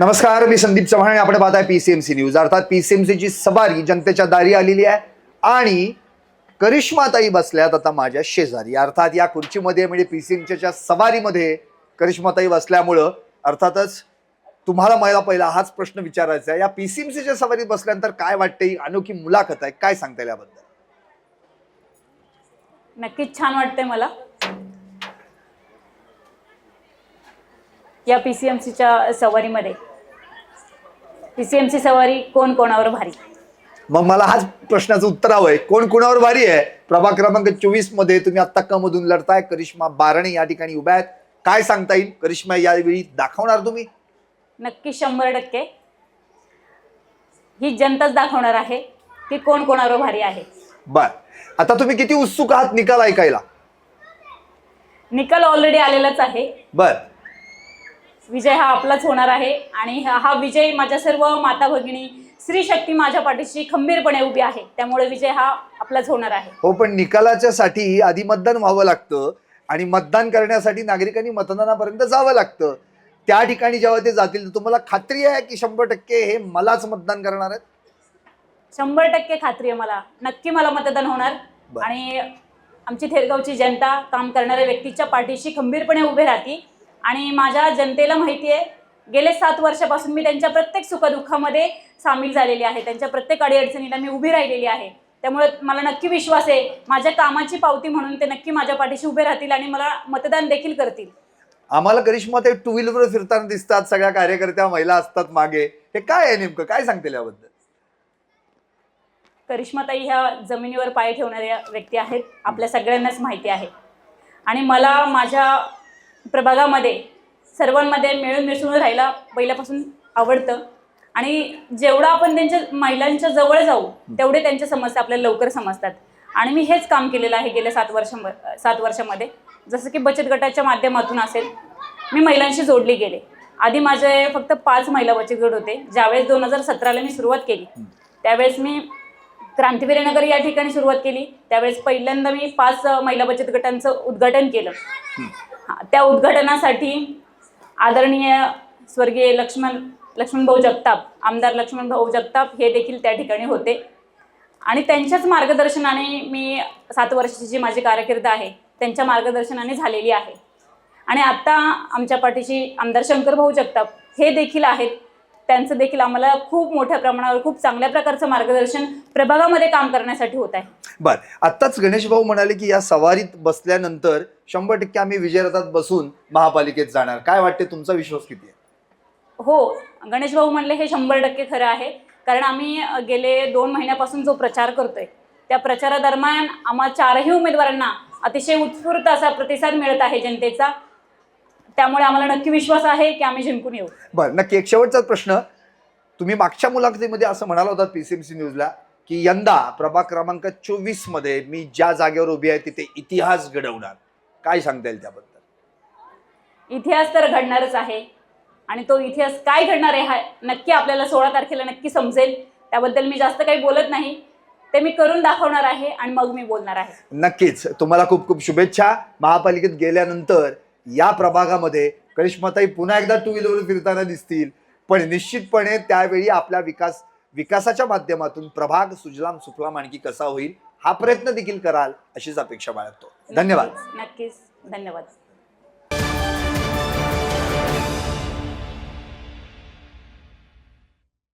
नमस्कार मी संदीप चव्हाण आणि आपण पाहताय पीसीएमसी न्यूज अर्थात पीसीएमसीची सवारी जनतेच्या दारी आलेली आहे आणि करिश्माताई बसल्यात आता माझ्या शेजारी. अर्थात या खुर्चीमध्ये म्हणजे पीसीएमसीच्या सवारीमध्ये करिश्माताई बसल्यामुळं अर्थातच तुम्हाला मला पहिला हाच प्रश्न विचारायचा आहे. या पीसीएमसीच्या सवारीत बसल्यानंतर काय वाटते ही अनोखी मुलाखत आहे. काय सांगता येईल याबद्दल? नक्कीच छान वाटतंय मला. या पीसीएमसीच्या सवारीमध्ये पी सी एम सी सवारी कोण कोणावर भारी? मग मला हाच प्रश्नाचं उत्तर हवंय. कोण कुणावर भारी आहे? प्रभाग क्रमांक चोवीसमध्ये तुम्ही आत्ता मधून लढताय. करिश्मा बारणे या ठिकाणी उभ्या आहेत. काय सांगता येईल? करिश्मा यावेळी दाखवणार तुम्ही? नक्की शंभर टक्के. ही जनताच दाखवणार आहे की कोण कोणावर भारी आहे. बर. आता तुम्ही किती उत्सुक आहात निकाल ऐकायला? निकाल ऑलरेडी आलेलाच आहे. बर. विजय हा आपलाच होणार आहे. आणि हा विजय माझ्या सर्व माता भगिनी स्त्री शक्ती माझ्या पाठीशी खंबीरपणे उभी आहे. त्यामुळे विजय हा आपलाच होणार आहे. हो पण निकालाच्या साठी आधी मतदान व्हावं लागतं आणि मतदान करण्यासाठी नागरिकांनी मतदानापर्यंत जावं लागतं. त्या ठिकाणी जेव्हा ते जातील तर तुम्हाला खात्री आहे की शंभर टक्के हे मलाच मतदान करणार आहेत? शंभर टक्के खात्री आहे मला. नक्की मला मतदान होणार. बरं. आणि आमची थेरगावची जनता काम करणाऱ्या व्यक्तीच्या पाठीशी खंबीरपणे उभे राहते आणि माझ्या जनतेला माहिती आहे गेले सात वर्षापासून मी त्यांच्या प्रत्येक सुखदुःखामध्ये सामील झालेली आहे. त्यांच्या प्रत्येक अडीअडचणीला मी उभी राहिलेली आहे. त्यामुळे मला नक्की विश्वास आहे माझ्या कामाची पावती म्हणून ते नक्की माझ्या पाठीशी उभे राहतील आणि मला मतदान देखील करतील. आम्हाला करिश्मा ते टू व्हीलरवर फिरताना दिसतात सगळ्या कार्यकर्त्या महिला असतात मागे. हे काय आहे नेमकं? काय सांगतील याबद्दल? करिश्माताई ह्या जमिनीवर पाय ठेवणाऱ्या व्यक्ती आहेत आपल्या सगळ्यांनाच माहिती आहे. आणि मला माझ्या प्रभागामध्ये सर्वांमध्ये मिळून मिसळून राहायला पहिल्यापासून आवडतं. आणि जेवढं आपण त्यांच्या महिलांच्या जवळ जाऊ तेवढे त्यांच्या समस्या आपल्याला लवकर समजतात. आणि मी हेच काम केलेलं आहे गेल्या सात वर्ष सात वर्षामध्ये. जसं की बचत गटाच्या माध्यमातून असेल मी महिलांशी जोडली गेले. आधी माझे फक्त पाच महिला बचत गट होते. ज्यावेळेस दोन हजार सतराला मी सुरुवात केली त्यावेळेस मी क्रांतिवीर नगर या ठिकाणी सुरुवात केली. त्यावेळेस पहिल्यांदा मी पाच महिला बचत गटांचं उद्घाटन केलं. त्या उद्घाटनासाठी आदरणीय स्वर्गीय लक्ष्मण लक्ष्मण भाऊ जगताप आमदार लक्ष्मण भाऊ जगताप हे देखील त्या ठिकाणी होते. आणि त्यांच्याच मार्गदर्शनाने मी सात वर्षाची जी माझी कारकीर्द आहे त्यांच्या मार्गदर्शनाने झालेली आहे. आणि आत्ता आमच्या पाठीशी आमदार शंकर भाऊ जगताप हे देखील आहेत. त्यांचं देखील आम्हाला खूप मोठ्या प्रमाणावर खूप चांगल्या प्रकारचं मार्गदर्शन प्रभागामध्ये काम करण्यासाठी होत आहे. बर आत्ताच गणेश भाऊ म्हणाले की या सवारीत बसल्यानंतर शंभर टक्के आम्ही विजयरथात बसून महापालिकेत जाणार. काय वाटते तुमचा विश्वास किती आहे? हो गणेश भाऊ म्हणले हे शंभर टक्के खरं आहे. कारण आम्ही गेले दोन महिन्यापासून जो प्रचार करतोय त्या प्रचारादरम्यान आम्हा चारही उमेदवारांना अतिशय उत्स्फूर्त असा प्रतिसाद मिळत आहे जनतेचा. त्यामुळे आम्हाला नक्की विश्वास आहे की आम्ही जिंकून येऊ. बर नक्की एक शेवटचा प्रश्न. तुम्ही मागच्या मुलाखतीमध्ये असं म्हणाला होता पीसीएमसी न्यूजला की यंदा प्रभाग क्रमांक चोवीसमध्ये मी ज्या जागेवर उभी आहे तिथे इतिहास घडवणार. काय सांगता येईल त्याबद्दल? इतिहास तर घडणारच आहे आणि तो इतिहास काय घडणार आहे हा नक्की आपल्याला सोळा तारखेला नक्की समजेल. त्याबद्दल मी जास्त काही बोलत नाही. ते मी करून दाखवणार आहे आणि मग मी बोलणार आहे. नक्कीच. तुम्हाला खूप खूप शुभेच्छा. महापालिकेत गेल्यानंतर या प्रभागामध्ये करिश्माताई पुन्हा एकदा टू व्हीलरवर फिरताना दिसतील. पण निश्चितपणे त्यावेळी आपल्या विकास विकासाच्या माध्यमातून प्रभाग सुजलाम सुफलाम आणखी कसा होईल हा प्रयत्न देखील कराल अशीच अपेक्षा बाळगतो. धन्यवाद. नक्कीच नक्कीच. धन्यवाद.